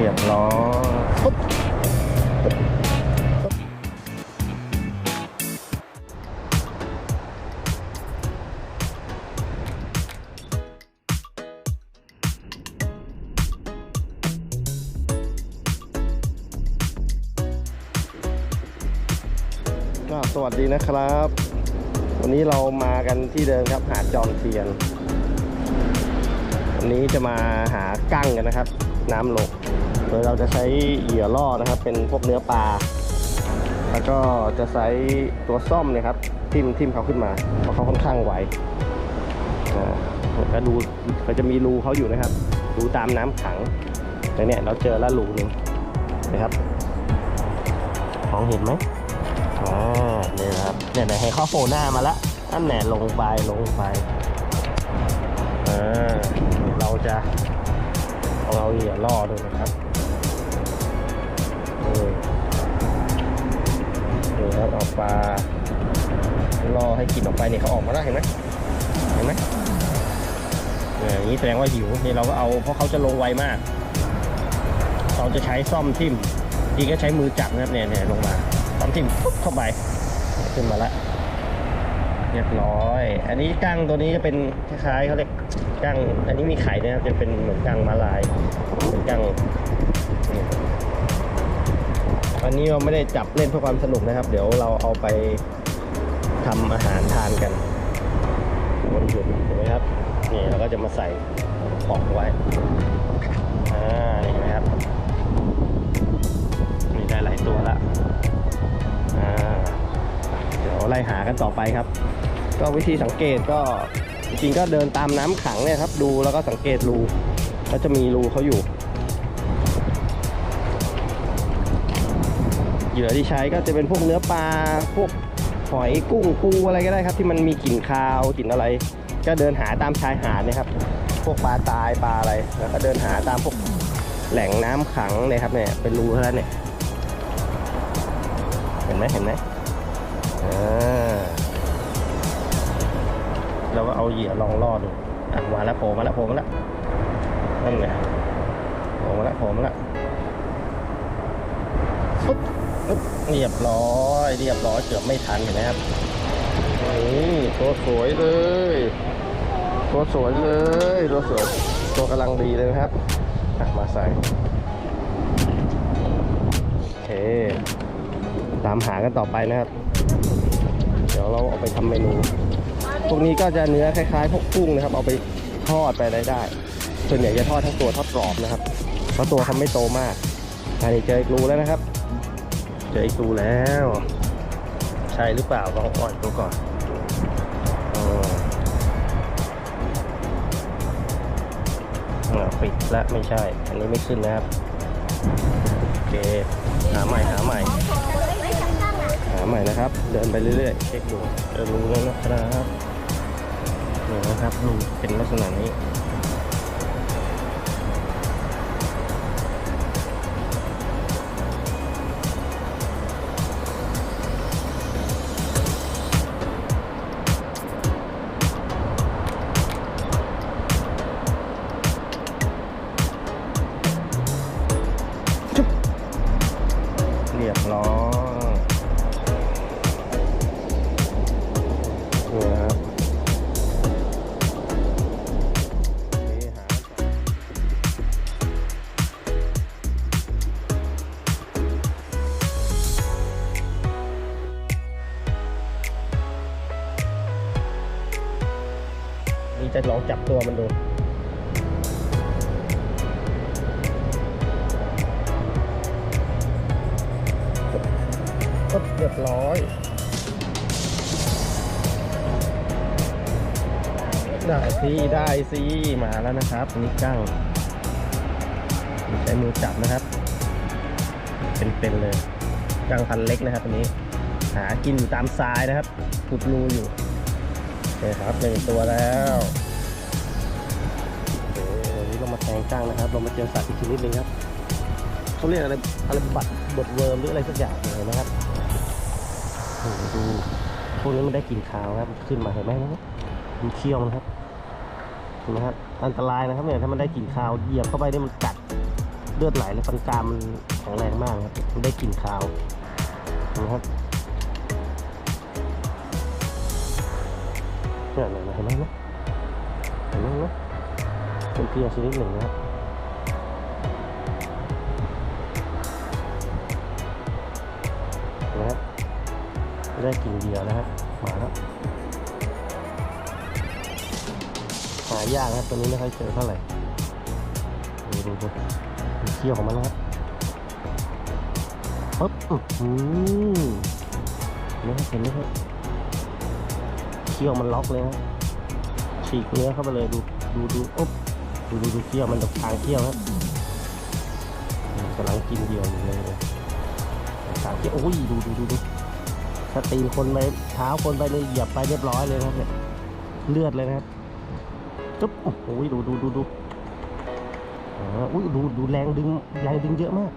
เรียบร้อยปุ๊บก็สวัสดีนะครับ วันนี้เรามากันที่เดิมครับหาดจอมเทียน วันนี้จะมาหากั้งกันนะครับ น้ำลง โดยเราจะใช้เหยื่อล่อนะครับ เป็นพวกเนื้อปลา แล้วก็จะใช้ตัวซ่อมเนะครับทิ่มทิ่มเขาขึ้นมาเพราะเขาค่อนข้างไวอ่าก็ดูก็จะมีรูเขาอยู่นะครับดูตามน้ำขังแต่เนี่ยเราเจอแล้วรูหนึ่งนะครับมองเห็นไหมอ่าเนี่ยครับเนี่ยไหนให้ข้าโผล่หน้ามาละอันแหนลงไปลงไปอ่าเราจะเอาเราเหยื่อล่อดูนะครับ ปลาล่อให้กลิ่นออกไปเนี่ยเขาออกมาแล้วเห็นไหมเห็นไหมเนี่ยอย่างนี้แสดงว่าหิวนี่เราก็เอาเพราะเขาจะลงไวมาก เราจะใช้ซ่อมทิ่มทีก็ใช้มือจับนะครับเนี่ยเนี่ยลงมาซ่อมทิ่มปุ๊บเข้าไปขึ้นมาล้วเรียบร้อย อันนี้กั้งตัวนี้จะเป็นคล้ายๆเขาเรียกกั้งอันนี้มีไข่นะครับจะเป็นเหมือนกั้งมาลาย วันนี้เราไม่ได้จับเล่นเพื่อความสนุกนะครับ เดี๋ยวเราเอาไปทำอาหารทานกันวันหยุดเห็นไหมครับนี่เราก็จะมาใส่ของไว้อ่านี่นไหมครับนี่ได้หลายตัวละอ่าเดี๋ยวไล่หากันต่อไปครับ ก็วิธีสังเกตก็จริงก็เดินตามน้ำขังเนี่ยครับ ดูแล้วก็สังเกตรูก็จะมีรูเขาอยู่ เหยื่อที่ใช้ก็จะเป็นพวกเนื้อปลาพวกหอยกุ้งปูอะไรก็ได้ครับ ที่มันมีกลิ่นคาวกลิ่นอะไร ก็เดินหาตามชายหาดเนะครับ พวกปลาตายปลาอะไรแล้วก็เดินหาตามพวกแหล่งน้ำขังเนี่ยครับเนี่ยเป็นรูเท่านั้นเนี่ยเห็นไหมเห็นไหมอ่าเราก็เอาเหยื่อลองล่อดูอะมาแล้วโผล่มาแล้วโผล่มาแล้วนั่นไงโผล่มาแล้วโผล่มาแล้วปุ๊บปุ๊บ เรียบร้อย เรียบร้อยเกือบไม่ทันเห็นไหมครับนี่ตัวสวยเลย ตัวสวยเลยตัวสวยตัวกำลังดีเลยครับมาใส่โอเคตามหากันต่อไปนะครับ เดี๋ยวเราเอาไปทำเมนูพวกนี้ก็จะเนื้อคล้ายๆพวกกุ้งนะครับ เอาไปทอดไปอะไรได้ส่วนใหญ่จะทอดทั้งตัวทอดกรอบนะครับ เพราะตัวเขาไม่โตมากอันนี้เจออีกรูแล้วนะครับ เจอไอีกรูแล้ว ใช่หรือเปล่าลองอ่อนดูก่อนอ่าปิดแล้วไม่ใช่ อันนี้ไม่ขึ้นนะครับ โอเค หาใหม่หาใหม่ หาใหม่นะครับ เดินไปเรื่อยๆ เช็คดูจะรู้แล้วนะครับนี่นะครับรูเป็นลักษณะนี้ นี่จะลองจับตัวมันดูก็เรียบร้อย ได้สิได้สิมาแล้วนะครับอันนี่กั้งใช้มือจับนะครับ เป็นๆเลยกั้งพันเล็กนะครับอันนี้ หากินอยู่ตามทรายนะครับขุดรูอยู่ นี่ครับหนึ่งตัวแล้ววันนี้เรามาแทงกั้งนะครับ เรามาเจอสัตว์อีกชนิดหนึ่งครับเขาเรียกอะไรอะไรบัดบดเวิร์มหรืออะไรสักอย่างเลยนะครับดูพวกนี้มันได้กลิ่นคาวครับขึ้นมาเห็นไหมนะมันเคี้ยวมันครับเห็นไหมครับอันตรายนะครับเนี่ยถ้ามันได้กลิ่นคาวเหยียบเข้าไปนี่มันกัดเลือดไหลเลยฟันกรามมันแข็งแรงมากครับมันได้กลิ่นคาวนะครับ เนี่ยเนี่ยเห็นไหมนะเห็นไหมนะเป็นเพียชนิดหนึ่งนะครับนไหมครับได้กลิ่นเหยื่อนะฮะมาแล้วหายากนะครับตัวนี้ไม่ค่อยเจอเท่าไหร่ดูดูดูเขี้ยวของมันนะครับปึ๊บอื้อหือนะครับเห็นไหมครับ เขี้ยวมันล็อกเลยครับฉีกเนื้อเข้าไปเลยดูดูดูอ๊บดูดูดูเขี้ยวมันตกทางเขี้ยวครับกำลังกินเหยื่ออยู่เลยทางเขี้ยวโอ้ยดูดูดูดูถ้าตีนคนไปเท้าคนไปเลยเหยียบไปเรียบร้อยเลยนะครับเนี่ยเลือดเลยนะครับจุ๊บโอ้โหดูดูดูดูอ๋ออุ้ยดูดูแรงดึงแรงดึงเยอะมาก